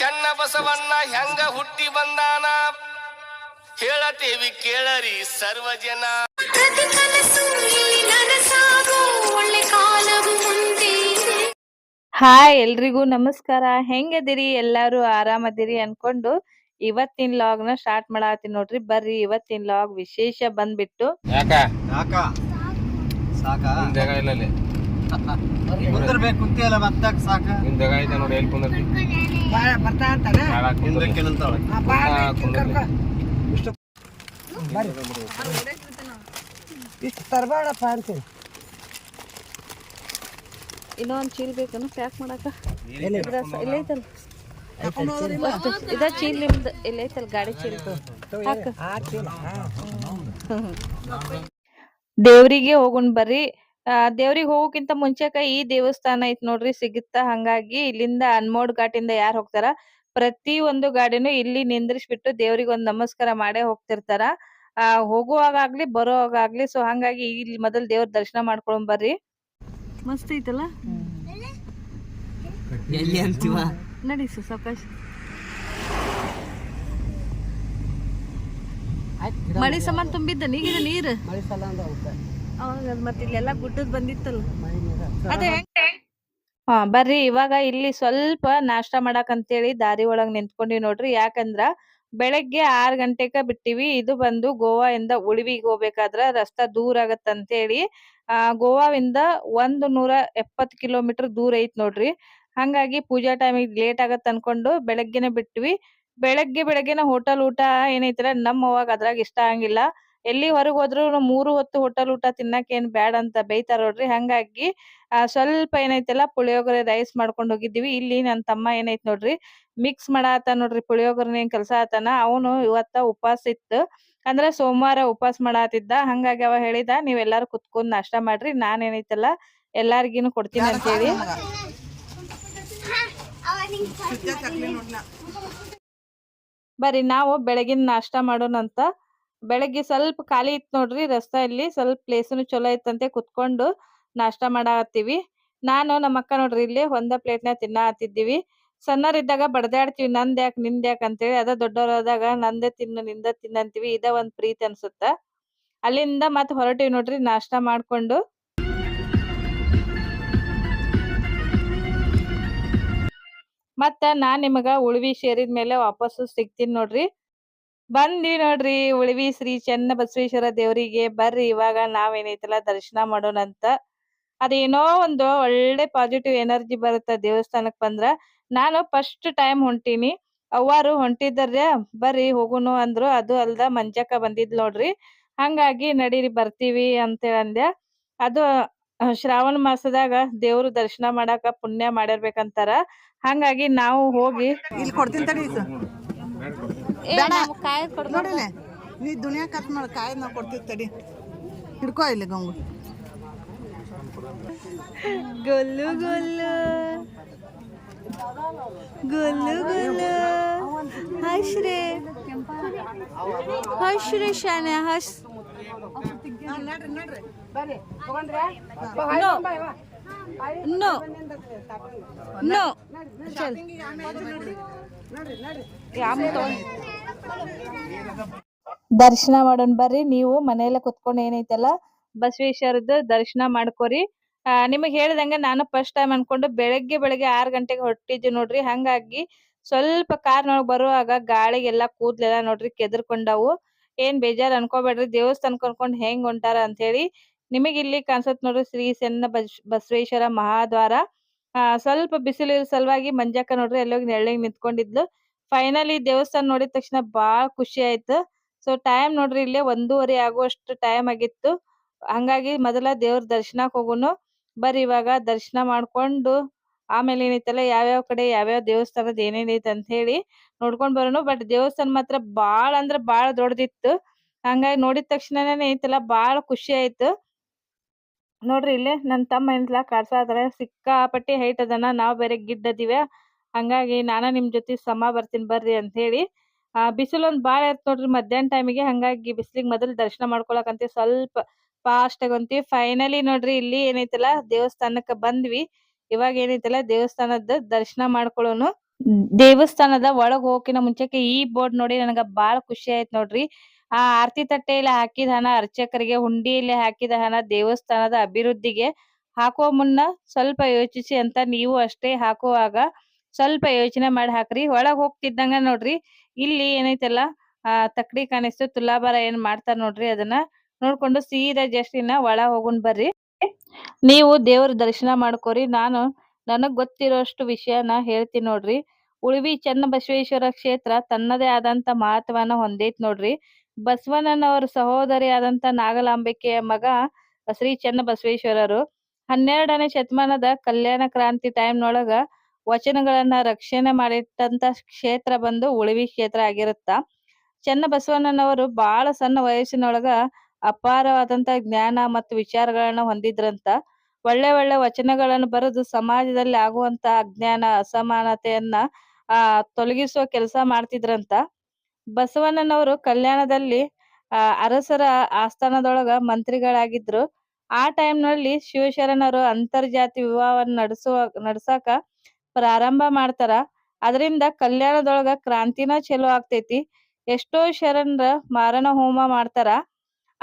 ಚೆನ್ನ ಬಸವಣ್ಣ ಹೆಂಗ ಹುಟ್ಟಿ ಬಂದಾನ? ಹೇಳತೇವಿ ಕೇಳರಿ ಸರ್ವ ಜನ. ಇಲ್ಲಿ ನನಸಾಗೋ ಒಳ್ಳೆ ಕಾಲವು ಮುಂದೆ ಹಾಯ್ ಎಲ್ರಿಗೂ ನಮಸ್ಕಾರ. ಹೆಂಗದಿರಿ? ಎಲ್ಲಾರು ಆರಾಮದಿರಿ ಅನ್ಕೊಂಡು ಇವತ್ತಿನ ಲಾಗ್ನ ಸ್ಟಾರ್ಟ್ ಮಾಡತ್ತಿ ನೋಡ್ರಿ. ಬರ್ರಿ ಇವತ್ತಿನ ಲಾಗ್ ವಿಶೇಷ ಬಂದ್ಬಿಟ್ಟು. ಸಾಕಾ? ನೋಡಿ ಎಲ್ಲಿ ಹಾ, ಕುಂದ್ರಿ. ಇಷ್ಟು ತರಬೇಡಪ್ಪ ಅಂತೀನಿ. ಇನ್ನೊಂದ್ ಚೀಲ್ ಬೇಕನು ಪ್ಯಾಕ್ ಮಾಡಾಕ ಇಲ್ಲ ಐತಲ್ಲ. ಇದ ಚೀಲ್ ನಿಮ್ದು ಇಲ್ಲ ಐತಲ್ಲ ಗಾಡಿ ಚೀಲ್ ದೇವ್ರಿಗೆ ಹೋಗೋಣ ಬರ್ರಿ. ಆ, ದೇವ್ರಿಗೆ ಹೋಗೋಕ್ಕಿಂತ ಮುಂಚೆಕ ಈ ದೇವಸ್ಥಾನ ಐತ್ ನೋಡ್ರಿ ಸಿಗುತ್ತಾ ಹಂಗಾಗಿ ಇಲ್ಲಿಂದ ಅನ್ಮೋಡ್ ಘಾಟಿಂದ ಯಾರ್ ಹೋಗ್ತಾರ? ಪ್ರತಿ ಒಂದು ಗಾಡಿನೂ ಇಲ್ಲಿ ನಿಂದ್ರಿಸ್ಬಿಟ್ಟು ದೇವ್ರಿಗೆ ಒಂದ್ ನಮಸ್ಕಾರ ಮಾಡೇ ಹೋಗ್ತಿರ್ತಾರ. ಆ ಹೋಗುವಾಗಾಗ್ಲಿ ಬರೋವಾಗಾಗ್ಲಿ ಸೊ ಹಂಗಾಗಿ ಇಲ್ಲಿ ಮೊದಲ್ ದೇವ್ರ ದರ್ಶನ ಮಾಡ್ಕೊಂಡ್ ಬರ್ರಿ. ಮಸ್ತ್ ಐತಲ್ಲ? ಎಲ್ಲಿ ಅಂತೀವ? ನಡಿ ಸಾವಕಾಶ. ಮಳಿ ಸಮಾನ ತುಂಬಿದ್ದ ನೀಗಿದ ನೀರ್? ಅವಾಗ ಮತ್ತೆ ಇಲ್ಲೆಲ್ಲ ಗುಡ್ಡದ್ ಬಂದಿತ್ತಲ್ಲ. ಅದೇ ಹಾ ಬರ್ರಿ ಇವಾಗ ಇಲ್ಲಿ ಸ್ವಲ್ಪ ನಾಷ್ಟಾ ಮಾಡಕ್ ಅಂತೇಳಿ ದಾರಿ ಒಳಗ್ ನಿಂತ್ಕೊಂಡಿವಿ ನೋಡ್ರಿ. ಯಾಕಂದ್ರ ಬೆಳಗ್ಗೆ ಆರ್ ಗಂಟೆಕ ಬಿಟ್ಟಿವಿ. ಇದು ಬಂದು ಗೋವಾ ಇಂದ ಉಳಿವಿಗೆ ಹೋಗ್ಬೇಕಾದ್ರ ರಸ್ತಾ ದೂರ ಆಗತ್ತ ಅಂತೇಳಿ ಆ ಗೋವಾವಿಂದ ಒಂದ್ ನೂರ ಎಪ್ಪತ್ ಕಿಲೋಮೀಟರ್ ದೂರ ಐತ್ ನೋಡ್ರಿ. ಹಂಗಾಗಿ ಪೂಜಾ ಟೈಮಿಗೆ ಲೇಟ್ ಆಗತ್ತ ಅನ್ಕೊಂಡು ಬೆಳಗ್ಗೆನೆ ಬಿಟ್ವಿ. ಬೆಳಗ್ಗೆ ಬೆಳಗ್ಗೆನ ಹೋಟೆಲ್ ಊಟ ಏನೈತಲ್ಲ ನಮ್ ಅವಾಗ ಅದ್ರಾಗ ಇಷ್ಟ ಆಗಂಗಿಲ್ಲ ಎಲ್ಲಿ ಹೊರಗ್ ಹೋದ್ರು ಮೂರು ಹೊತ್ತು ಹೋಟೆಲ್ ಊಟ ತಿನ್ನಕ್ ಏನ್ ಬ್ಯಾಡ ಅಂತ ಬೈತಾರ ನೋಡ್ರಿ ಹಂಗಾಗಿ ಆ ಸ್ವಲ್ಪ ಏನೈತಲ್ಲ ಪುಳಿಯೋಗರೆ ರೈಸ್ ಮಾಡ್ಕೊಂಡ್ ಹೋಗಿದ್ದೀವಿ. ಇಲ್ಲಿ ನನ್ ತಮ್ಮ ಏನೈತ್ ನೋಡ್ರಿ ಮಿಕ್ಸ್ ಮಾಡಾತ ನೋಡ್ರಿ ಪುಳಿಯೋಗರೆ ಏನ್ ಕೆಲ್ಸ ಆತನ. ಅವನು ಇವತ್ತ ಉಪವಾಸ ಇತ್ತು. ಅಂದ್ರ ಸೋಮವಾರ ಉಪವಾಸ ಮಾಡಾತಿದ್ದ ಹಂಗಾಗಿ ಅವ ಹೇಳಿದ ನೀವ್ ಎಲ್ಲಾರು ಕುತ್ಕೊಂಡ್ ನಾಷ್ಟ ಮಾಡ್ರಿ. ನಾನ್ ಏನೈತಲ್ಲ ಎಲ್ಲಾರ್ಗಿನು ಕೊಡ್ತೀನಿ ಅಂತ ಹೇಳಿ ಬರ್ರಿ ನಾವು ಬೆಳಗಿನ ನಾಷ್ಟಾ ಮಾಡೋಣಂತ. ಬೆಳಗ್ಗೆ ಸ್ವಲ್ಪ ಖಾಲಿ ಇತ್ತು ನೋಡ್ರಿ ರಸ್ತಾ ಇಲ್ಲಿ, ಸ್ವಲ್ಪ ಪ್ಲೇಸನು ಚಲೋ ಇತ್ತಂತೆ ಕುತ್ಕೊಂಡು ನಾಷ್ಟಾ ಮಾಡಾತೀವಿ ನಾನು ನಮ್ಮ ಅಕ್ಕ ನೋಡ್ರಿ ಇಲ್ಲಿ ಒಂದ ಪ್ಲೇಟ್ನ್ಯಾಗ ಸಣ್ಣರ್ ಸಣ್ಣರಿದ್ದಾಗ ಬಡದಾಡ್ತೀವಿ, ನಂದ್ ಯಾಕೆ, ನಿಂದ್ ಯಾಕೆ ಅಂತೇಳಿ, ಅದ ದೊಡ್ಡವರಾದಾಗ ನಂದೇ ತಿನ್ನು, ನಿಂದ ತಿನ್ನಂತೀವಿ ಇದ ಒಂದ್ ಪ್ರೀತಿ ಅನ್ಸುತ್ತ. ಅಲ್ಲಿಂದ ಮತ್ ಹೊರಟಿವಿ ನೋಡ್ರಿ ನಾಷ್ಟಾ ಮಾಡ್ಕೊಂಡು. ಮತ್ತ ನಾ ನಿಮಗ ಉಳ್ವಿ ಸೇರಿದ ಮೇಲೆ ವಾಪಸ್ಸು ಸಿಗ್ತೀನಿ ನೋಡ್ರಿ. ಬಂದ್ವಿ ನೋಡ್ರಿ ಉಳಿವಿ ಶ್ರೀ ಚೆನ್ನ ಬಸವೇಶ್ವರ ದೇವರಿಗೆ. ಬರ್ರಿ, ಇವಾಗ ನಾವೇನೈತಲ್ಲ ದರ್ಶನ ಮಾಡೋಣಂತ ಅದೇನೋ ಒಂದು ಒಳ್ಳೆ ಪಾಸಿಟಿವ್ ಎನರ್ಜಿ ಬರುತ್ತ ದೇವಸ್ಥಾನಕ್ ಬಂದ್ರ. ನಾನು ಫಸ್ಟ್ ಟೈಮ್ ಹೊಂಟೀನಿ. ಅವ್ವಾರು ಹೊಂಟಿದ್ದರ್ಯ ಬರ್ರಿ ಹೋಗುನು ಅಂದ್ರು. ಅದು ಅಲ್ದ ಮಂಜಕ್ಕ ಬಂದಿದ್ ನೋಡ್ರಿ. ಹಂಗಾಗಿ ನಡೀರಿ, ಬರ್ತೀವಿ ಅಂತ ಅಂದೆ ಅದು ಶ್ರಾವಣ ಮಾಸದಾಗ ದೇವ್ರ ದರ್ಶನ ಮಾಡಾಕ ಪುಣ್ಯ ಮಾಡಿರ್ಬೇಕಂತಾರ. ಹಂಗಾಗಿ ನಾವು ಹೋಗಿ ಇಲ್ಲಿ ಕೊಡ್ತೀನಿ ತಡಿ ಇದು. ನೋಡಿಲ್ಲ ನೀ ದುನಿಯಾ ಕಟ್ ಮಾಡಿ ಕಾಯಿ ನಾವು ಕೊಡ್ತೀವಿ ತಡಿ ಹಿಡ್ಕೋ ಇಲ್ಲಿ ಗಂಗು ಗೊಲ್ಲು ಗೊಲ್ಲು ಗೊಲ್ಲು ಗೊಲ್ಲು ಹಶ್ರೇ ಹಶ್ರೇ ಶಾನೆ ಹಸ್ ನೋ ನೋ ಚಲ್ ದರ್ಶನ ಮಾಡೋಣ ಬರ್ರಿ. ನೀವು ಮನೆಯಲ್ಲ ಕುತ್ಕೊಂಡು ಏನೈತಲ್ಲ? ಬಸವೇಶ್ವರದ ದರ್ಶನ ಮಾಡ್ಕೋರಿ. ನಿಮಗ್ ಹೇಳ್ದಂಗೆ ನಾನು ಫಸ್ಟ್ ಟೈಮ್ ಅನ್ಕೊಂಡು ಬೆಳಗ್ಗೆ ಬೆಳಗ್ಗೆ ಆರ್ ಗಂಟೆಗೆ ಹೊರಟಿದ್ವಿ ನೋಡ್ರಿ. ಹಂಗಾಗಿ ಸ್ವಲ್ಪ ಕಾರ್ನೊಳಗೆ ಬರುವಾಗ ಗಾಳಿಗೆಲ್ಲ ಕೂದ್ಲೆಲ್ಲ ನೋಡ್ರಿ ಕೆದರ್ಕೊಂಡವು. ಏನ್ ಬೇಜಾರ್ ಅನ್ಕೋಬೇಡ್ರಿ. ದೇವಸ್ಥಾನಕ್ ಕರ್ಕೊಂಡ್ ಹೆಂಗ್ ಹೊಂಟಾರ ಅಂತ ಹೇಳಿ ನಿಮಗ್ ಇಲ್ಲಿ ಕಾಣಿಸತ್ ನೋಡ್ರಿ ಶ್ರೀ ಸಣ್ಣ ಬಸ್- ಬಸವೇಶ್ವರ ಮಹಾದ್ವಾರ. ಆ, ಸ್ವಲ್ಪ ಬಿಸಿಲು ಸಲುವಾಗಿ ಮಂಜಕ್ಕ ನೋಡ್ರಿ ಎಲ್ಲೋಗಿ ನೆಳ್ಳಿಗೆ ನಿಂತ್ಕೊಂಡಿದ್ಲು. ಫೈನಲಿ ದೇವಸ್ಥಾನ ನೋಡಿದ ತಕ್ಷಣ ಬಹಳ ಖುಷಿ ಆಯ್ತು. ಸೊ ಟೈಮ್ ನೋಡ್ರಿ ಇಲ್ಲಿ ಒಂದೂವರೆ ಆಗುವಷ್ಟು ಟೈಮ್ ಆಗಿತ್ತು. ಹಂಗಾಗಿ ಮೊದಲ ದೇವ್ರ ದರ್ಶನಕ್ ಹೋಗುನು. ಬರ್ರಿ ಇವಾಗ ದರ್ಶನ ಮಾಡ್ಕೊಂಡು ಆಮೇಲೆ ಏನೈತಲ್ಲ ಯಾವ್ಯಾವ ಕಡೆ ಯಾವ್ಯಾವ ದೇವಸ್ಥಾನದ ಏನೇನೈತೆ ಅಂತ ಹೇಳಿ ನೋಡ್ಕೊಂಡ್ ಬರೋಣ ಬಟ್ ದೇವಸ್ಥಾನ ಮಾತ್ರ ಬಾಳ್ ಅಂದ್ರ ಬಾಳ್ ದೊಡ್ಡದಿತ್ತು. ಹಂಗಾಗಿ ನೋಡಿದ ತಕ್ಷಣನೇ ಐತಲ್ಲ ಬಾಳ್ ಖುಷಿ ಆಯ್ತು. ನೋಡ್ರಿ ಇಲ್ಲಿ ನನ್ ತಮ್ಮ ಏನಿಲ್ಲ ಕಾಡ್ಸಾದ್ರ ಸಿಕ್ಕಾಪಟ್ಟಿ ಹೈಟ್ ಅದನ ನಾವ್ ಬೇರೆ ಗಿಡ್ಡ ಹಂಗಾಗಿ ನಾನ ನಿಮ್ ಜೊತೆ ಸಮ ಬರ್ತೀನಿ ಬರ್ರಿ ಅಂತ ಹೇಳಿ ಆ ಬಿಸಿಲು ಒಂದ್ ಬಾಳ ಇರ್ತ ನೋಡ್ರಿ ಮಧ್ಯಾಹ್ನ ಟೈಮಿಗೆ ಹಂಗಾಗಿ ಬಿಸಿಲಿಗೆ ಮೊದಲ್ ದರ್ಶನ ಮಾಡ್ಕೊಳಕಂತ ಸ್ವಲ್ಪ ಫಾಸ್ಟ್ ಆಗಿ ಹೊಂಟಿವಿ ಫೈನಲಿ ನೋಡ್ರಿ ಇಲ್ಲಿ ಏನೈತಲ್ಲ ದೇವಸ್ಥಾನಕ್ಕೆ ಬಂದ್ವಿ. ಇವಾಗ ಏನೈತಲ್ಲ, ದೇವಸ್ಥಾನದ ದರ್ಶನ ಮಾಡ್ಕೊಳ್ಳೋನು ದೇವಸ್ಥಾನದ ಒಳಗ್ ಹೋಗಿನ ಮುಂಚೆಕ್ಕೆ ಈ ಬೋರ್ಡ್ ನೋಡಿ ನನಗ ಬಾಳ ಖುಷಿ ಆಯ್ತ್ ನೋಡ್ರಿ. ಆ, ಆರತಿ ತಟ್ಟೆಯಲ್ಲಿ ಹಾಕಿದ ಹಣ, ಅರ್ಚಕರಿಗೆ ಹುಂಡಿಯಲ್ಲಿ ಹಾಕಿದ ಹಣ, ದೇವಸ್ಥಾನದ ಅಭಿವೃದ್ಧಿಗೆ ಹಾಕುವ ಮುನ್ನ ಸ್ವಲ್ಪ ಯೋಚಿಸಿ ಅಂತ ನೀವು ಅಷ್ಟೇ ಹಾಕುವಾಗ ಸ್ವಲ್ಪ ಯೋಚನೆ ಮಾಡಿ ಹಾಕ್ರಿ. ಒಳಗ್ ಹೋಗ್ತಿದ್ದಂಗ ನೋಡ್ರಿ. ಇಲ್ಲಿ ಏನೈತಲ್ಲ, ಆ ತಕ್ಕಡಿ ಕಾಣಿಸ್ತು ತುಲಾಭಾರ ಏನ್ ಮಾಡ್ತಾರ ನೋಡ್ರಿ ಅದನ್ನ ನೋಡ್ಕೊಂಡು ಸೀದಾ ಜಸ್ಟ್ ಇನ್ನ ಒಳಗ್ ಹೋಗುನ್ ಬರ್ರಿ. ನೀವು ದೇವ್ರ ದರ್ಶನ ಮಾಡ್ಕೋರಿ. ನಾನು ನನಗ್ ಗೊತ್ತಿರೋಷ್ಟು ವಿಷಯನ ಹೇಳ್ತೀನಿ ನೋಡ್ರಿ. ಉಳಿವಿ ಚನ್ನಬಸವೇಶ್ವರ ಕ್ಷೇತ್ರ ತನ್ನದೇ ಆದಂತ ಮಹತ್ವನ ಹೊಂದೈತ್ ನೋಡ್ರಿ. ಬಸವಣ್ಣನವರ ಸಹೋದರಿ ಆದಂತ ನಾಗಲಾಂಬಿಕೆಯ ಮಗ ಶ್ರೀ ಚನ್ನಬಸವೇಶ್ವರರು. ಹನ್ನೆರಡನೇ ಶತಮಾನದ ಕಲ್ಯಾಣ ಕ್ರಾಂತಿ ಟೈಮ್ನೊಳಗ ವಚನಗಳನ್ನ ರಕ್ಷಣೆ ಮಾಡಿಟ್ಟಂತ ಕ್ಷೇತ್ರ ಬಂದು ಉಳಿವಿ ಕ್ಷೇತ್ರ ಆಗಿರುತ್ತ. ಚನ್ನಬಸವಣ್ಣನವರು ಬಹಳ ಸಣ್ಣ ವಯಸ್ಸಿನೊಳಗ ಅಪಾರವಾದಂತ ಜ್ಞಾನ ಮತ್ತು ವಿಚಾರಗಳನ್ನ ಹೊಂದಿದ್ರಂತ. ಒಳ್ಳೆ ಒಳ್ಳೆ ವಚನಗಳನ್ನು ಬರೆದು ಸಮಾಜದಲ್ಲಿ ಆಗುವಂತ ಅಜ್ಞಾನ, ಅಸಮಾನತೆಯನ್ನ, ಆ ತೊಲಗಿಸುವ ಕೆಲಸ ಮಾಡ್ತಿದ್ರಂತ. ಬಸವಣ್ಣನವರು ಕಲ್ಯಾಣದಲ್ಲಿ ಅರಸರ ಆಸ್ಥಾನದೊಳಗ ಮಂತ್ರಿಗಳಾಗಿದ್ರು. ಆ ಟೈಮ್ನಲ್ಲಿ ಶಿವಶರಣರು ಅಂತರ್ಜಾತಿ ವಿವಾಹವನ್ನ ನಡೆಸುವ, ನಡ್ಸಾಕ ಪ್ರಾರಂಭ ಮಾಡ್ತಾರ. ಅದರಿಂದ ಕಲ್ಯಾಣದೊಳಗ ಕ್ರಾಂತಿನ ಚಲೋ ಆಗ್ತೈತಿ. ಎಷ್ಟೋ ಶರಣರ ಮಾರಣ ಹೋಮ ಮಾಡ್ತಾರ.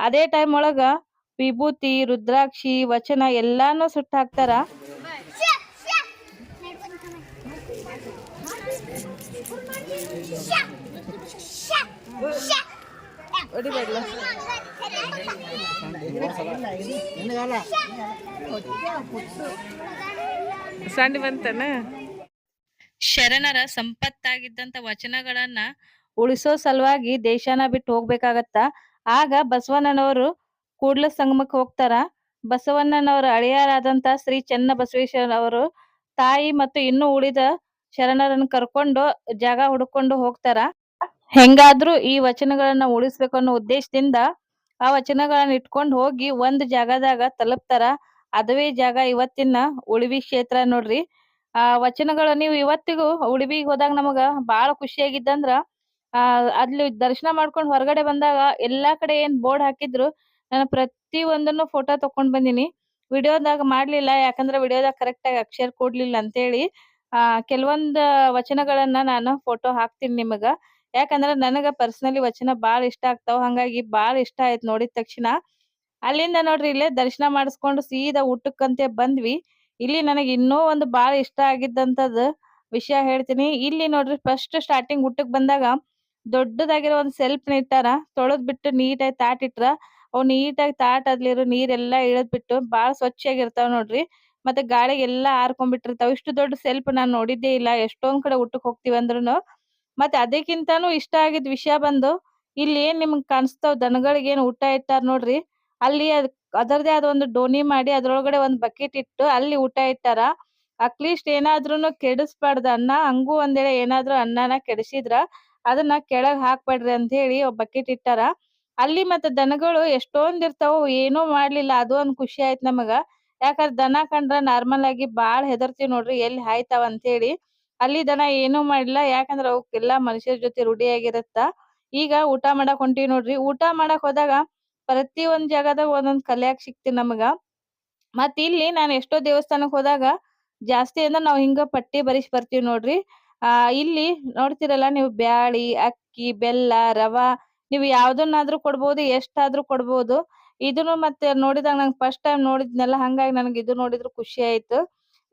ಅದೇ ಟೈಮ್ ಒಳಗ ವಿಭೂತಿ, ರುದ್ರಾಕ್ಷಿ, ವಚನ ಎಲ್ಲಾನು ಸುಟ್ಟ ಹಾಕ್ತಾರ. ಸಣ್ಣ ಬಂತನ ಶರಣರ ಸಂಪತ್ತಾಗಿದ್ದಂತ ವಚನಗಳನ್ನ ಉಳಿಸೋ ಸಲುವಾಗಿ ದೇಶನ ಬಿಟ್ಟು ಹೋಗ್ಬೇಕಾಗತ್ತ. ಆಗ ಬಸವಣ್ಣನವರು ಕೂಡ್ಲ ಸಂಗಮಕ್ಕೆ ಹೋಗ್ತಾರ. ಬಸವಣ್ಣನವರ ಅಳಿಯರಾದಂತ ಶ್ರೀ ಚನ್ನ ಬಸವೇಶ್ವರವರು ತಾಯಿ ಮತ್ತು ಇನ್ನು ಉಳಿದ ಶರಣರನ್ನ ಕರ್ಕೊಂಡು ಜಾಗ ಹುಡುಕೊಂಡು ಹೋಗ್ತಾರ. ಹೆಂಗಾದ್ರೂ ಈ ವಚನಗಳನ್ನ ಉಳಿಸ್ಬೇಕು ಅನ್ನೋ ಉದ್ದೇಶದಿಂದ ಆ ವಚನಗಳನ್ನ ಇಟ್ಕೊಂಡು ಹೋಗಿ ಒಂದ್ ಜಾಗದಾಗ ತಲುಪ್ತಾರ. ಅದುವೇ ಜಾಗ ಇವತ್ತಿನ ಉಳಿವಿ ಕ್ಷೇತ್ರ ನೋಡ್ರಿ. ಆ ವಚನಗಳು ನೀವು ಇವತ್ತಿಗೂ ಉಳಿವಿಗ್ ಹೋದಾಗ ನಮಗ ಬಾಳ ಖುಷಿಯಾಗಿದ್ದಂದ್ರ, ಆ ಅಲ್ಲಿ ದರ್ಶನ ಮಾಡ್ಕೊಂಡ್ ಹೊರಗಡೆ ಬಂದಾಗ ಎಲ್ಲಾ ಕಡೆ ಏನ್ ಬೋರ್ಡ್ ಹಾಕಿದ್ರು, ನಾನು ಪ್ರತಿ ಒಂದನ್ನು ಫೋಟೋ ತಕೊಂಡ್ ಬಂದಿನಿ. ವಿಡಿಯೋದಾಗ ಮಾಡ್ಲಿಲ್ಲ, ಯಾಕಂದ್ರ ವಿಡಿಯೋದಾಗ ಕರೆಕ್ಟ್ ಆಗಿ ಅಕ್ಷರ ಕೊಡ್ಲಿಲ್ಲ ಅಂತೇಳಿ, ಆ ಕೆಲವೊಂದ್ ವಚನಗಳನ್ನ ನಾನು ಫೋಟೋ ಹಾಕ್ತೀನಿ ನಿಮಗ. ಯಾಕಂದ್ರ ನನಗ ಪರ್ಸನಲಿ ವಚನ ಬಾಳ ಇಷ್ಟ ಆಗ್ತಾವ, ಹಂಗಾಗಿ ಬಾಳ ಇಷ್ಟ ಆಯ್ತು ನೋಡಿದ ತಕ್ಷಣ. ಅಲ್ಲಿಂದ ನೋಡ್ರಿ ಇಲ್ಲೇ ದರ್ಶನ ಮಾಡಿಸ್ಕೊಂಡು ಸೀದಾ ಊಟಕ್ಕಂತೆ ಬಂದ್ವಿ. ಇಲ್ಲಿ ನನಗೆ ಇನ್ನೂ ಒಂದು ಬಾಳ ಇಷ್ಟ ಆಗಿದ್ದಂತದ್ ವಿಷಯ ಹೇಳ್ತೀನಿ. ಇಲ್ಲಿ ನೋಡ್ರಿ ಫಸ್ಟ್ ಸ್ಟಾರ್ಟಿಂಗ್ ಊಟಕ್ ಬಂದಾಗ ದೊಡ್ಡದಾಗಿರೋ ಒಂದ್ ಸೆಲ್ಫ್ ನಿಟ್ಟಾರ ತೊಳೆದ್ ಬಿಟ್ಟು ನೀಟಾಗಿ ತಾಟ್ ಇಟ್ರ ಅವ್ ನೀಟಾಗಿ ತಾಟ್ ಅದ್ಲಿರೋ ನೀರೆಲ್ಲಾ ಇಳದ್ ಬಿಟ್ಟು ಬಾಳ ಸ್ವಚ್ಛಾಗಿರ್ತಾವ ನೋಡ್ರಿ. ಮತ್ತೆ ಗಾಳಿಗೆಲ್ಲಾ ಹಾರ್ಕೊಂಡ್ಬಿಟ್ಟಿರ್ತಾವ ಇಷ್ಟು ದೊಡ್ಡ ಸೆಲ್ಫ್ ನಾನ್ ನೋಡಿದ್ದೇ ಇಲ್ಲ. ಎಷ್ಟೊಂದ್ ಕಡೆ ಊಟಕ್ ಹೋಗ್ತಿವಿ ಅಂದ್ರುನು. ಮತ್ತೆ ಅದಕ್ಕಿಂತಾನು ಇಷ್ಟ ಆಗಿದ್ ವಿಷಯ ಬಂದು ಇಲ್ಲಿ ಏನ್ ನಿಮ್ಗ್ ಕಾಣಿಸ್ತಾವ್? ದನಗಳಿಗೆ ಏನ್ ಊಟ ಇಟ್ಟಾರ ನೋಡ್ರಿ. ಅಲ್ಲಿ ಅದ್, ಅದರದೇ ಆದ ಒಂದು ದೋಣಿ ಮಾಡಿ ಅದ್ರೊಳಗಡೆ ಒಂದು ಬಕೆಟ್ ಇಟ್ಟು ಅಲ್ಲಿ ಊಟ ಇಟ್ಟಾರ. ಅಟ್ಲೀಸ್ಟ್ ಏನಾದ್ರೂನು ಕೆಡಿಸ್ಬಾರ್ದು ಅನ್ನ. ಹಂಗೂ ಒಂದೇಳೆ ಏನಾದ್ರು ಅನ್ನನ ಕೆಡಿಸಿದ್ರ ಅದನ್ನ ಕೆಳಗ್ ಹಾಕ್ಬೇಡ್ರಿ ಅಂತ ಹೇಳಿ ಬಕೆಟ್ ಇಟ್ಟಾರ. ಅಲ್ಲಿ ಮತ್ತೆ ದನಗಳು ಎಷ್ಟೊಂದ್ ಇರ್ತಾವ ಏನೂ ಮಾಡ್ಲಿಲ್ಲ. ಅದು ಒಂದ್ ಖುಷಿ ಆಯ್ತ್ ನಮಗ. ಯಾಕಂದ್ರೆ ದನ ಕಂಡ್ರ ನಾರ್ಮಲ್ ಆಗಿ ಬಾಳ್ ಹೆದರ್ತಿವಿ ನೋಡ್ರಿ ಎಲ್ಲಿ ಹಾಯ್ತಾವ ಅಂತ ಹೇಳಿ ಅಲ್ಲಿ ದನ ಏನೂ ಮಾಡ್ಲಿಲ್ಲ. ಯಾಕಂದ್ರ ಅವಕ್ಕೆಲ್ಲಾ ಮನುಷ್ಯರ ಜೊತೆ ರೂಢಿಯಾಗಿರತ್ತ. ಈಗ ಊಟ ಮಾಡಕ್ ಹೊಂಟಿವಿ ನೋಡ್ರಿ. ಊಟ ಮಾಡಕ್ ಹೋದಾಗ ಪ್ರತಿ ಒಂದ್ ಜಾಗದಾಗ ಒಂದೊಂದ್ ಕಲ್ಯಾಕ್ ಸಿಕ್ತಿ ನಮಗ. ಮತ್ ಇಲ್ಲಿ ನಾನ್ ಎಷ್ಟೋ ದೇವಸ್ಥಾನಕ್ ಹೋದಾಗ ಜಾಸ್ತಿ ಅಂದ್ರ ನಾವ್ ಹಿಂಗ ಪಟ್ಟಿ ಬರಿಸಿ ಬರ್ತೀವಿ ನೋಡ್ರಿ. ಆ, ಇಲ್ಲಿ ನೋಡ್ತಿರಲ್ಲ ನೀವು ಬ್ಯಾಳಿ, ಅಕ್ಕಿ, ಬೆಲ್ಲ, ರವಾ ನೀವ್ ಯಾವ್ದನ್ನಾದ್ರೂ ಕೊಡ್ಬೋದು, ಎಷ್ಟಾದ್ರೂ ಕೊಡ್ಬೋದು. ಇದನ್ನು ಮತ್ತೆ ನೋಡಿದಾಗ ನಂಗೆ ಫಸ್ಟ್ ಟೈಮ್ ನೋಡಿದ್ನಲ್ಲ ಹಂಗಾಗಿ ನನಗೆ ಇದು ನೋಡಿದ್ರು ಖುಷಿ ಆಯ್ತು.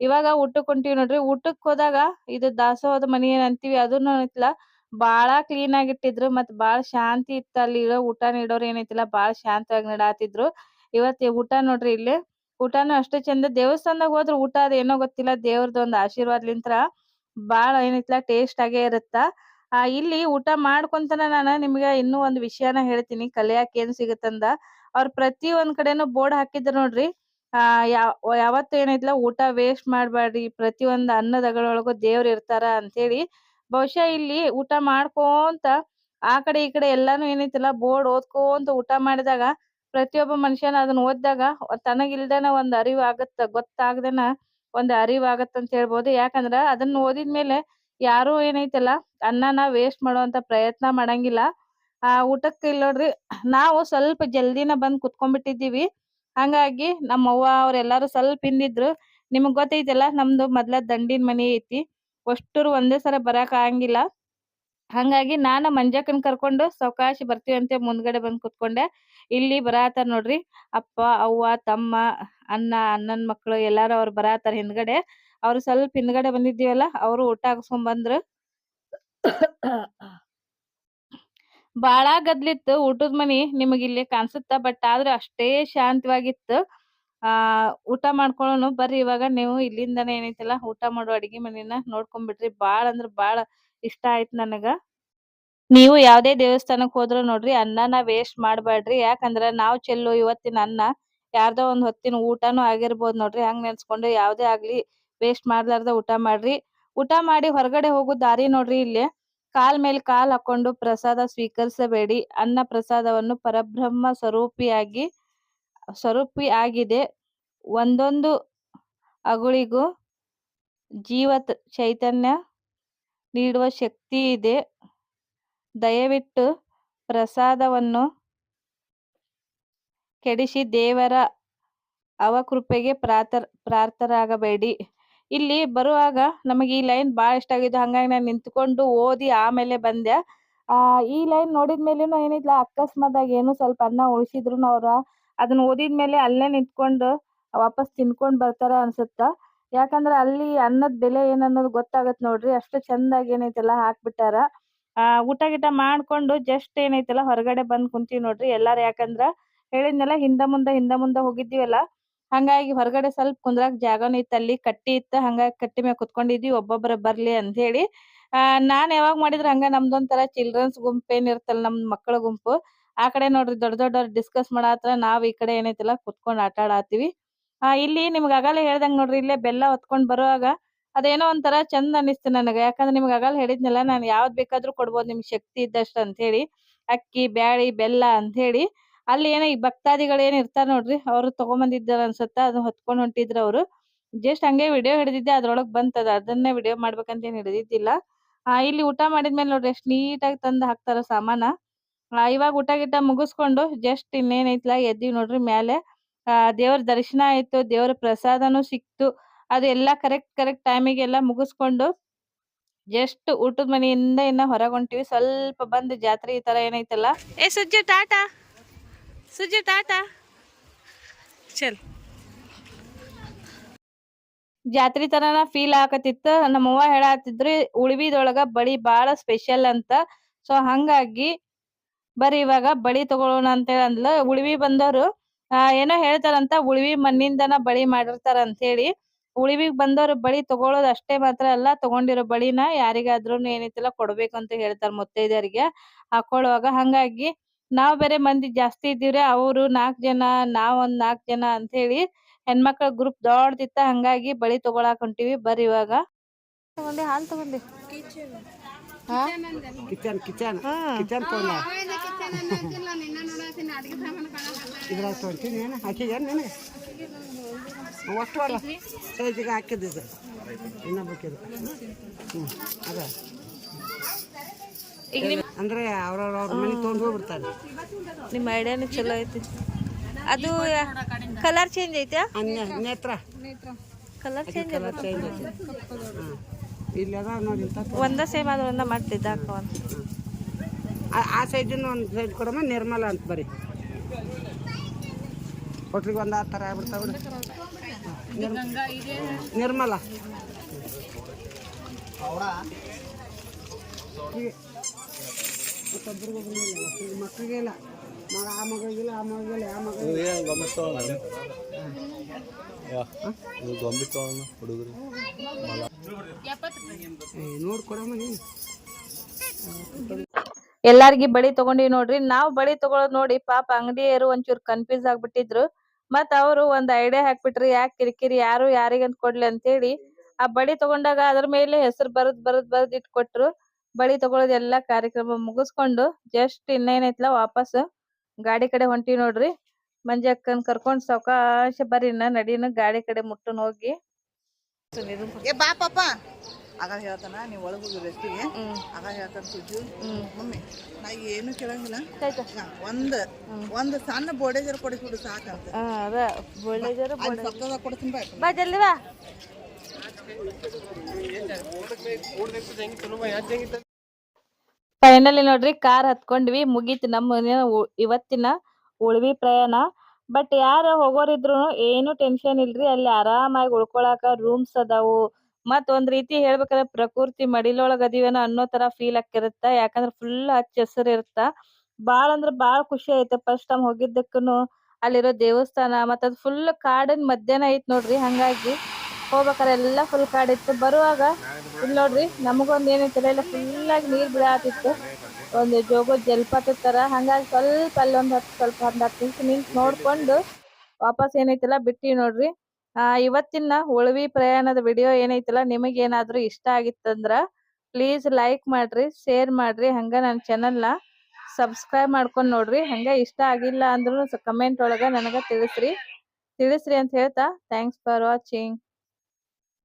ಇವಾಗ ಊಟಕ್ ಹೊಂಟಿವಿ ನೋಡ್ರಿ. ಊಟಕ್ ಹೋದಾಗ ಇದು ದಾಸೋಹದ ಮನಿ ಏನ್ ಅಂತೀವಿ ಅದನ್ನು ಐತ್ಲಾ ಬಾಳ ಕ್ಲೀನ್ ಆಗಿ ಇಟ್ಟಿದ್ರು ಮತ್ತ್ ಬಾಳ ಶಾಂತಿ ಇತ್ತ ಅಲ್ಲಿ ಇರೋ ಊಟ ನೀಡೋರ್ ಏನೈತಿಲ್ಲ ಬಾಳ ಶಾಂತವಾಗಿ ನಡಾತಿದ್ರು. ಇವತ್ತ ಊಟ ನೋಡ್ರಿ ಇಲ್ಲಿ ಊಟಾನು ಅಷ್ಟೇ ಚಂದ ದೇವಸ್ಥಾನದಾಗ ಹೋದ್ರ ಊಟ ಅದ ಏನೋ ಗೊತ್ತಿಲ್ಲ ದೇವ್ರದ್ ಒಂದ್ ಆಶೀರ್ವಾದ್ಲಿಂತ್ರ ಬಾಳ ಏನೈತ್ಲಾ ಟೇಸ್ಟ್ ಆಗೇ ಇರುತ್ತ. ಆ, ಇಲ್ಲಿ ಊಟ ಮಾಡ್ಕೊಂತನ ನಾನು ನಿಮ್ಗೆ ಇನ್ನೂ ಒಂದ್ ವಿಷಯನ ಹೇಳ್ತೀನಿ. ಕಲಿಯಾಕ್ ಏನ್ ಸಿಗುತ್ತಂದ ಅವ್ರ ಪ್ರತಿ ಒಂದ್ ಕಡೆನು ಬೋರ್ಡ್ ಹಾಕಿದ್ರ ನೋಡ್ರಿ. ಆ ಯಾವ ಯಾವತ್ತೂ ಏನೈತ್ಲಾ ಊಟ ವೇಸ್ಟ್ ಮಾಡ್ಬ್ಯಾಡ್ರಿ. ಪ್ರತಿ ಒಂದ್ ಅನ್ನದಗಳೊಳಗು ದೇವ್ರ್ ಇರ್ತಾರ ಅಂತ ಹೇಳಿ ಬಹುಶಃ ಇಲ್ಲಿ ಊಟ ಮಾಡ್ಕೊಂತ ಆ ಕಡೆ ಈ ಕಡೆ ಎಲ್ಲಾನು ಏನೈತಿಲ್ಲ ಬೋರ್ಡ್ ಓದ್ಕೊಂತ ಊಟ ಮಾಡಿದಾಗ ಪ್ರತಿಯೊಬ್ಬ ಮನುಷ್ಯನ ಅದನ್ನ ಓದಿದಾಗ ತನಗಿಲ್ದೇನ ಒಂದ್ ಅರಿವು ಆಗತ್ತ, ಗೊತ್ತಾಗ್ದೇನ ಒಂದ್ ಅರಿವು ಆಗತ್ತ ಅಂತ ಹೇಳ್ಬೋದು. ಯಾಕಂದ್ರ ಅದನ್ನ ಓದಿದ್ಮೇಲೆ ಯಾರು ಏನೈತಲ್ಲ ಅನ್ನನ ವೇಸ್ಟ್ ಮಾಡುವಂತ ಪ್ರಯತ್ನ ಮಾಡಂಗಿಲ್ಲ. ಆ ಊಟಕ್ಕೆ ಇಲ್ ನೋಡ್ರಿ ನಾವು ಸ್ವಲ್ಪ ಜಲ್ದಿನ ಬಂದ್ ಕುತ್ಕೊಂಡ್ಬಿಟ್ಟಿದ್ದೀವಿ. ಹಂಗಾಗಿ ನಮ್ಮವ್ವ ಅವ್ರೆಲ್ಲಾರು ಸ್ವಲ್ಪ ಹಿಂದಿದ್ರು. ನಿಮಗ್ ಗೊತ್ತೈತಲ್ಲ ನಮ್ದು ಮೊದ್ಲ ದಂಡಿನ ಮನಿ ಐತಿ. ಅಷ್ಟರು ಒಂದೇ ಸಲ ಬರಾಕ್ ಆಗಂಗಿಲ್ಲ. ಹಂಗಾಗಿ ನಾನು ಮಂಜಕ್ಕನ್ ಕರ್ಕೊಂಡು ಸಾವಕಾಶ ಬರ್ತೀವಂತೆ ಮುಂದ್ಗಡೆ ಬಂದ್ ಕುತ್ಕೊಂಡೆ. ಇಲ್ಲಿ ಬರಾತಾರ ನೋಡ್ರಿ. ಅಪ್ಪ, ಅವ್ವ, ತಮ್ಮ, ಅಣ್ಣ, ಅಣ್ಣನ ಮಕ್ಳು ಎಲ್ಲಾರು ಅವ್ರು ಬರಾತಾರ ಹಿಂದ್ಗಡೆ. ಅವ್ರು ಸ್ವಲ್ಪ ಹಿಂದ್ಗಡೆ ಬಂದಿದ್ದೀವಲ್ಲ, ಅವರು ಊಟ ಹಾಕ್ಸ್ಕೊಂಡ್ ಬಂದ್ರು. ಬಾಳ ಗದ್ಲಿತ್ತು ಊಟದ ಮನಿ ನಿಮಗ್ ಇಲ್ಲಿ ಕಾಣಿಸುತ್ತ ಬಟ್ ಆದ್ರೆ ಅಷ್ಟೇ ಶಾಂತವಾಗಿತ್ತು. ಆ, ಊಟ ಮಾಡ್ಕೊಳ್ಳೋನು ಬರ್ರಿ ಇವಾಗ ನೀವು ಇಲ್ಲಿಂದಾನೇ ಏನೈತಲ್ಲ ಊಟ ಮಾಡೋ ಅಡಿಗೆ ನೋಡ್ಕೊಂಡ್ ಬಿಡ್ರಿ ಬಾಳ ಅಂದ್ರ ಬಾಳ ಇಷ್ಟ ಆಯ್ತ್ ನನಗ. ನೀವು ಯಾವದೇ ದೇವಸ್ಥಾನಕ್ ಹೋದ್ರು ನೋಡ್ರಿ ಅನ್ನನ ವೇಸ್ಟ್ ಮಾಡ್ಬೇಡ್ರಿ ಯಾಕಂದ್ರ ನಾವ್ ಚೆಲ್ಲು ಇವತ್ತಿನ ಅನ್ನ ಯಾರ್ದೋ ಒಂದ್ ಹೊತ್ತಿನ ಊಟನೂ ಆಗಿರ್ಬೋದ್ ನೋಡ್ರಿ. ಹಂಗ್ ನೆನ್ಸ್ಕೊಂಡು ಯಾವ್ದೇ ಆಗ್ಲಿ ವೇಸ್ಟ್ ಮಾಡ್ಲಾರ್ದ ಊಟ ಮಾಡ್ರಿ. ಊಟ ಮಾಡಿ ಹೊರಗಡೆ ಹೋಗೋ ದಾರಿ ನೋಡ್ರಿ ಇಲ್ಲಿ. ಕಾಲ್ ಮೇಲ್ ಕಾಲ್ ಹಾಕೊಂಡು ಪ್ರಸಾದ ಸ್ವೀಕರಿಸಬೇಡಿ. ಅನ್ನ ಪ್ರಸಾದವನ್ನು ಪರಬ್ರಹ್ಮ ಸ್ವರೂಪಿಯಾಗಿ ಸ್ವರೂಪಿ ಆಗಿದೆ. ಒಂದೊಂದು ಅಗುಳಿಗೂ ಜೀವ ಚೈತನ್ಯ ನೀಡುವ ಶಕ್ತಿ ಇದೆ. ದಯವಿಟ್ಟು ಪ್ರಸಾದವನ್ನು ಕೆಡಿಸಿ ದೇವರ ಅವಕೃಪೆಗೆ ಪ್ರಾರ್ಥರ್ ಪ್ರಾರ್ಥರಾಗಬೇಡಿ. ಇಲ್ಲಿ ಬರುವಾಗ ನಮಗೆ ಈ ಲೈನ್ ಬಹಳ ಇಷ್ಟ ಆಗಿದ್ದು ಹಂಗಾಗಿ ನಾನು ನಿಂತ್ಕೊಂಡು ಓದಿ ಆಮೇಲೆ ಬಂದೆ. ಆ, ಈ ಲೈನ್ ನೋಡಿದ್ಮೇಲೆನು ಏನಿಲ್ಲ, ಅಕಸ್ಮಾತಾಗಿ ಏನು ಸ್ವಲ್ಪ ಅನ್ನ ಉಳಿಸಿದ್ರು ಅವ್ರ ಅದನ್ನ ಓದಿದ್ಮೇಲೆ ಅಲ್ಲೇ ನಿಂತ್ಕೊಂಡು ವಾಪಸ್ ತಿನ್ಕೊಂಡ್ ಬರ್ತಾರ ಅನ್ಸುತ್ತ? ಯಾಕಂದ್ರ ಅಲ್ಲಿ ಅನ್ನದ ಬೆಲೆ ಏನ್ ಅನ್ನೋದು ಗೊತ್ತಾಗತ್ ನೋಡ್ರಿ, ಅಷ್ಟು ಚಂದಾಗಿ ಏನೈತಲ್ಲ ಹಾಕ್ಬಿಟ್ಟಾರ. ಆ, ಊಟ ಗೀಟ ಮಾಡ್ಕೊಂಡು ಜಸ್ಟ್ ಏನೈತಲ್ಲ ಹೊರಗಡೆ ಬಂದ್ ಕುಂತೀವಿ ನೋಡ್ರಿ ಎಲ್ಲಾರು. ಯಾಕಂದ್ರ ಹೇಳಿದ್ನಲ್ಲ ಹಿಂದ ಮುಂದ ಹಿಂದ ಮುಂದ ಹೋಗಿದ್ದೀವಲ್ಲ, ಹಂಗಾಗಿ ಹೊರಗಡೆ ಸ್ವಲ್ಪ ಕುಂದ್ರಾಕ್ ಜಾಗನು ಇತ್ತು, ಅಲ್ಲಿ ಕಟ್ಟಿ ಇತ್ತ, ಹಂಗಾಗಿ ಕಟ್ಟಿ ಮೇಲೆ ಕುತ್ಕೊಂಡಿದ್ವಿ, ಒಬ್ಬೊಬ್ರ ಬರ್ಲಿ ಅಂತ ಹೇಳಿ ಆ, ನಾನ್ ಯಾವಾಗ ಮಾಡಿದ್ರ ಹಂಗ ನಮ್ದೊಂಥರ ಚಿಲ್ಡ್ರನ್ಸ್ ಗುಂಪ್ ಏನ್ ಇರ್ತಲ್ಲ ನಮ್ ಮಕ್ಕಳ ಗುಂಪು. ಆ ಕಡೆ ನೋಡ್ರಿ ದೊಡ್ಡ ದೊಡ್ಡವ್ರು ಡಿಸ್ಕಸ್ ಮಾಡತ್ರ ನಾವ್ ಈ ಕಡೆ ಏನೈತಿಲ್ಲ ಕುತ್ಕೊಂಡ್ ಆಟ ಆಡಾತೀವಿ ಆ, ಇಲ್ಲಿ ನಿಮ್ಗ್ ಆಗಲೇ ಹೇಳ್ದಂಗ್ ನೋಡ್ರಿ, ಇಲ್ಲೇ ಬೆಲ್ಲ ಹೊತ್ಕೊಂಡ್ ಬರುವಾಗ ಅದೇನೋ ಒಂಥರ ಚಂದ ಅನಿಸ್ತು ನನಗ. ಯಾಕಂದ್ರೆ ನಿಮ್ಗ್ ಆಗಲೇ ಹೇಳಿದ್ನಲ್ಲ, ನಾನ್ ಯಾವ್ದ್ ಬೇಕಾದ್ರೂ ಕೊಡ್ಬೋದು, ನಿಮ್ಗ್ ಶಕ್ತಿ ಇದ್ದಷ್ಟು ಅಂತ ಹೇಳಿ ಅಕ್ಕಿ, ಬ್ಯಾಳಿ, ಬೆಲ್ಲ ಅಂತ ಹೇಳಿ ಅಲ್ಲಿ ಏನೋ ಈ ಭಕ್ತಾದಿಗಳು ಏನ್ ಇರ್ತಾರ ನೋಡ್ರಿ, ಅವ್ರು ತಗೊಂಬಂದಿದ್ದಾರ ಅನ್ಸತ್ತ ಅದನ್ನ ಹೊತ್ಕೊಂಡ್ ಹೊಂಟಿದ್ರು ಅವ್ರು. ಜಸ್ಟ್ ಹಂಗೆ ವಿಡಿಯೋ ಹಿಡಿದಿದ್ದೆ, ಅದ್ರೊಳಗ್ ಬಂತದ, ಅದನ್ನೇ ವಿಡಿಯೋ ಮಾಡ್ಬೇಕಂತ ಏನ್ ಹಿಡಿದಿದ್ದಿಲ್ಲ. ಆ, ಇಲ್ಲಿ ಊಟ ಮಾಡಿದ್ಮೇಲೆ ನೋಡ್ರಿ ಎಷ್ಟ್ ನೀಟಾಗಿ ತಂದ್ ಹಾಕ್ತಾರ ಸಾಮಾನ. ಇವಾಗ ಊಟ ಗೀಟ ಮುಗಿಸ್ಕೊಂಡು ಜಸ್ಟ್ ಇನ್ನೇನೈತ್ಲ ಎದ್ದಿವಿ ನೋಡ್ರಿ ಮ್ಯಾಲೆ. ಆ ದೇವ್ರ ದರ್ಶನ ಆಯ್ತು ದೇವ್ರ ಪ್ರಸಾದನು ಸಿಕ್ತು. ಅದೆಲ್ಲ ಕರೆಕ್ಟ್ ಕರೆಕ್ಟ್ ಟೈಮಿಗೆ ಎಲ್ಲ ಮುಗಿಸ್ಕೊಂಡು ಜಸ್ಟ್ ಊಟದ ಮನೆಯಿಂದ ಇನ್ನ ಹೊರಗ್ ಹೊಂಟಿವಿ. ಸ್ವಲ್ಪ ಬಂದ್ ಜಾತ್ರೆ ಈ ತರ ಏನೈತಲ್ಲ. ಏ ಸುಜ್ಜಿ ಟಾಟಾ ಸುಜ್ಜಿ ಟಾಟಾ ಚಲ್. ಜಾತ್ರಿ ತರನ ಫೀಲ್ ಆಕತಿತ್ತು ನಮ್ಮವ್ವ ಹೇಳಾತಿದ್ರಿ ಉಳ್ವಿದೊಳಗ ಬಳಿ ಬಾಳ ಸ್ಪೆಷಲ್ ಅಂತ. ಸೊ ಹಂಗಾಗಿ ಬರ್ರಿ ಇವಾಗ ಬಳಿ ತಗೊಳ್ಳೋಣ ಅಂತ ಹೇಳಿ ಅಂದ್ಲ. ಉಳಿವಿ ಬಂದವರು ಆ ಏನೋ ಹೇಳ್ತಾರಂತ ಉಳಿವಿ ಮಣ್ಣಿಂದನ ಬಳಿ ಮಾಡಿರ್ತಾರ ಅಂತ ಹೇಳಿ ಉಳಿವಿಗ್ ಬಂದವರು ಬಳಿ ತಗೊಳ್ಳೋದು ಅಷ್ಟೇ ಮಾತ್ರ ಅಲ್ಲ ತಗೊಂಡಿರೋ ಬಳಿನ ಯಾರಿಗಾದ್ರೂ ಕೊಡ್ಬೇಕು ಅಂತ ಹೇಳ್ತಾರ ಮುತ್ತೈದೆಯರಿಗೆ. ಹಾಕೊಳ್ಳುವಾಗ ಹಂಗಾಗಿ ನಾವ್ ಬೇರೆ ಮಂದಿ ಜಾಸ್ತಿ ಇದ್ದೀವ್ರಿ ಅವ್ರು ನಾಕ್ ಜನ ನಾವ್ ಒಂದ್ ನಾಕ್ ಜನ ಅಂತ ಹೇಳಿ ಹೆಣ್ಮಕ್ಳ ಗ್ರೂಪ್ ದೊಡ್ಡದಿತ್ತ ಹಂಗಾಗಿ ಬಳಿ ತಗೊಳಾಕ್ ಹೊಂಟಿವಿ. ಬರ್ರಿ ಇವಾಗ. ತಗೊಂಡಿ ಹಾಲ್ ತಗೊಂಡಿ. ಕಿಚನ್ ಕಿಚನ್ ಕಿಚನ್ ತೊಗೊಂಡ ಇದ್ರಾಗ ತೊಗೊಂತೀನಿ ಏನು ಹಾಕಿಗೆ ನಿನಗೆ ಒಟ್ಟು ಅಲ್ಲ ಸೈಜಿಗೆ ಹಾಕಿದ್ದು ಇನ್ನೊಬ್ಬಕ್ಕಿದು ಹ್ಞೂ ಅದ. ಅಂದ್ರೆ ಅವ್ರವ್ರ ಅವ್ರ ಮನೆ ತೊಗೊಂಡು ಹೋಗ್ಬಿಡ್ತಾರೆ. ನಿಮ್ಮ ಐಡಿಯಾನು ಚಲೋ ಐತಿ. ಅದು ಕಲರ್ ಚೇಂಜ್ ಐತಾ ಅನ್ಯ ನೇತ್ರ. ಕಲರ್ ಚೇಂಜ್ ಕಲರ್ ಚೇಂಜ್ ಐತಿ. ಹಾಂ ಇಲ್ಲಿ ನೋಡಿ ಇಂಥ ಒಂದ ಸೇಮ್ ಆದ್ರೆ ಒಂದ ಆ- ಆ ಸೈಡಿನ ಒಂದು ಸೈಡ್ ಕೊಡಮ್ಮ ನಿರ್ಮಲ ಅಂತ ಬರೀ. ಕೊಟ್ರಿಗೆ ಒಂದು ಆ ಥರ ಆಗ್ಬಿಡ್ತಾವ ನಿರ್ಮಲ. ಹೀಗೆ. ಮತ್ತೊಬ್ರಿಗೂ ಬಂದಿಲ್ಲ ಇಲ್ಲ. ಮಗ ಆ ಮಗಳಿಗಿಲ್ಲ ಆ ಮಗಳಿಗೆಲ್ಲ ಆ ಮಗ ನೀನು. ಎಲ್ಲಾರ್ಗಿ ಬಳಿ ತಗೊಂಡಿವಿ ನೋಡ್ರಿ. ನಾವ್ ಬಳಿ ತಗೊಳೋದ್ ನೋಡಿ ಪಾಪ ಅಂಗಡಿಯರು ಒಂಚೂರ್ ಕನ್ಫ್ಯೂಸ್ ಆಗ್ಬಿಟ್ಟಿದ್ರು. ಮತ್ ಅವರು ಒಂದ್ ಐಡಿಯಾ ಹಾಕ್ಬಿಟ್ರಿ. ಯಾಕೆ ಕಿರಿಕಿರಿ ಯಾರು ಯಾರಿಗಂತ ಕೊಡ್ಲಿ ಅಂತೇಳಿ ಆ ಬಳಿ ತಗೊಂಡಾಗ ಅದ್ರ ಮೇಲೆ ಹೆಸರು ಬರದ್ ಬರದ್ ಬರದ್ ಇಟ್ಕೊಟ್ರು. ಬಳಿ ತಗೊಳೋದ್ ಎಲ್ಲಾ ಕಾರ್ಯಕ್ರಮ ಮುಗಿಸ್ಕೊಂಡು ಜಸ್ಟ್ ಇನ್ನೇನೈತ್ಲ ವಾಪಸ್ ಗಾಡಿ ಕಡೆ ಹೊಂಟಿವಿ ನೋಡ್ರಿ. ಮಂಜಕ್ಕನ್ ಕರ್ಕೊಂಡ್ ಸಾವಕಾಶ ಬರ್ರಿ ನಾ ನಡೀನ ಗಾಡಿ ಕಡೆ ಮುಟ್ಟನ್ ಹೋಗಿ. ಏ ಬಾ ಪಾಪ. ಆಗ ಹೇಳ್ತಾನ ನೀವು ಒಳಗೆ ಹೋಗಿ ರೆಸ್ಟಿಗೆ ಆಗ ಹೇಳ್ತಾನ ಸುಜು ಮಮ್ಮಿ ನಾ ಏನು ಕೇಳಂಗಿಲ್ಲ. ಒಂದ್ ಒಂದ್ ಸಣ್ಣ ಬೋಡೇಜರ್ ಕೊಡಿಸ್ಬಿಡು ಸಾಕಂತ. ಅದ ಸಪ್ತದ ಕೊಡ್ತೀನಿ ಬಾ ಬಾ ಜಲ್ದಿ ಬಾ. ಫೈನಲಿ ನೋಡ್ರಿ ಕಾರ್ ಹತ್ಕೊಂಡ್ವಿ ಮುಗೀತು ನಮ್ಮ ಇವತ್ತಿನ ಉಳ್ವಿ ಪ್ರಯಾಣ. ಬಟ್ ಯಾರ ಹೋಗೋರಿದ್ರು ಏನು ಟೆನ್ಷನ್ ಇಲ್ರಿ, ಅಲ್ಲಿ ಆರಾಮಾಗಿ ಉಳ್ಕೊಳಾಕ ರೂಮ್ಸ್ ಅದಾವು. ಮತ್ ಒಂದ್ ರೀತಿ ಹೇಳ್ಬೇಕಂದ್ರ ಪ್ರಕೃತಿ ಮಡಿಲೊಳಗ್ ಅದೀವೇನೋ ಅನ್ನೋ ತರ ಫೀಲ್ ಆಕ್ಕಿರುತ್ತ ಯಾಕಂದ್ರ ಫುಲ್ ಹಚ್ಚ ಹಸಿರು ಇರುತ್ತ. ಬಾಳ ಅಂದ್ರ ಬಾಳ ಖುಷಿ ಆಯ್ತು. ಫಸ್ಟ್ ಟೈಮ್ ಹೋಗಿದ್ದಕ್ಕೂನು ಅಲ್ಲಿರೋ ದೇವಸ್ಥಾನ, ಮತ್ತ ಅದ್ ಫುಲ್ ಕಾಡಿನ ಮಧ್ಯಾಹ್ನ ಐತ್ ನೋಡ್ರಿ ಹಂಗಾಗಿ. ಹೋಗ್ಬೇಕಾರೆ ಎಲ್ಲಾ ಫುಲ್ ಕಾಡಿತ್ತು ಬರುವಾಗ ಇಲ್ಲಿ ನೋಡ್ರಿ ನಮಗೊಂದ್ ಏನೈತಿಲ್ಲ ಎಲ್ಲಾ ಫುಲ್ ಆಗಿ ನೀರ್ ಬೀಳಾತಿತ್ತು. ಒಂದು ಜೋಗ ಜಲಪಾತ ತರ ಹಂಗಾಗಿ ಸ್ವಲ್ಪ ಅಲ್ಲಿ ಒಂದ್ ಹತ್, ಸ್ವಲ್ಪ ಒಂದ್ ಹತ್ತು ನಿಮಿಷ ನಿಂತ್ ನೋಡ್ಕೊಂಡು ವಾಪಸ್ ಏನೈತಿಲ್ಲ ಬಿಟ್ಟಿವಿ ನೋಡ್ರಿ. ಆ, ಇವತ್ತಿನ ಉಳವಿ ಪ್ರಯಾಣದ ವಿಡಿಯೋ ಏನೈತಿಲ್ಲ, ನಿಮಗ್ ಏನಾದ್ರು ಇಷ್ಟ ಆಗಿತ್ತಂದ್ರ ಪ್ಲೀಸ್ ಲೈಕ್ ಮಾಡ್ರಿ ಶೇರ್ ಮಾಡ್ರಿ, ಹಂಗ ನನ್ನ ಚಾನೆಲ್ನ ನ ಸಬ್ಸ್ಕ್ರೈಬ್ ಮಾಡ್ಕೊಂಡ್ ನೋಡ್ರಿ. ಹಂಗ ಇಷ್ಟ ಆಗಿಲ್ಲ ಅಂದ್ರೂ ಕಮೆಂಟ್ ಒಳಗ ನನಗ ತಿಳಿಸ್ರಿ. ತಿಳಿಸ್ರಿ ಅಂತ ಹೇಳ್ತಾ ಥ್ಯಾಂಕ್ಸ್ ಫಾರ್ ವಾಚಿಂಗ್